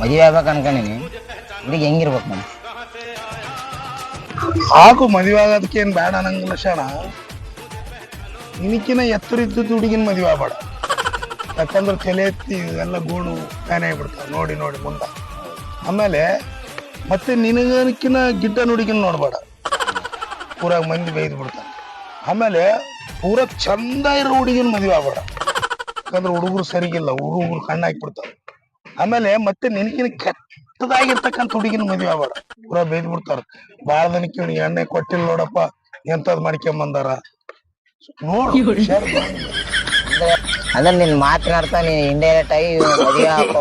ಮದುವೆ ಆಗ್ಬೇಕು ಅನ್ಕೊಂಡಿನಿ. ಹುಡುಗಿ ಹೆಂಗಿರ್ಬೇಕು ನಾನು ಸಾಕು, ಮದುವೆ ಆಗೋದಕ್ಕೆ ಏನ್ ಬೇಡ ಅನ್ನಂಗಿಲ್ಲ ಶಣ ನಿನಕಿನ ಎತ್ತರ ಇದ್ದದ್ದು ಹುಡುಗಿನ ಮದುವೆ ಆಗ್ಬೇಡ. ಯಾಕಂದ್ರೆ ತಲೆ ಎತ್ತಿ ಎಲ್ಲ ಗೋಣು ಫ್ಯಾನ್ ಆಗಿಬಿಡ್ತಾವ. ನೋಡಿ ನೋಡಿ, ಮುಂದೆ. ಆಮೇಲೆ ಮತ್ತೆ ನಿನಗನಕಿನ ಗಿಡ್ಡ ಹುಡುಗಿನ ನೋಡ್ಬೇಡ. ಊರಾಗ ಮಂದಿ ಬೈದು ಬಿಡ್ತಾರೆ. ಆಮೇಲೆ ಪೂರ ಚಂದ ಇರೋ ಹುಡುಗಿನ ಮದುವೆ ಆಗ್ಬೇಡ. ಯಾಕಂದ್ರೆ ಹುಡುಗರು ಸರಿಗಿಲ್ಲ, ಹುಡುಗರು ಕಣ್ಣು ಆಮೇಲೆ ಮತ್ತೆ ನಿನಗಿನ ಕೆಟ್ಟದಾಗಿರ್ತಕ್ಕಂಥ ಹುಡುಗಿನ ಮದುವೆ ಆಗ್ಬೇಡ. ಪೂರ ಬೈದ್ ಬಿಡ್ತಾರ. ಬಾಳ ದನಕ್ಕೆ ಇವ್ನಿಗೆ ಎಣ್ಣೆ ಕೊಟ್ಟಿಲ್ಲ ನೋಡಪ್ಪ ಎಂತದ್ ಮಾಡ್ಕೊಂಬಂದಾರ? ನೋಡು. ಅಂದ್ರೆ ನಿನ್ ಮಾತಿನ ಅರ್ಥ ನೀನ್ ಇಂಡೈರೆಕ್ಟ್ ಆಗಿ ಮದುವೆ ಹಾಕೋ?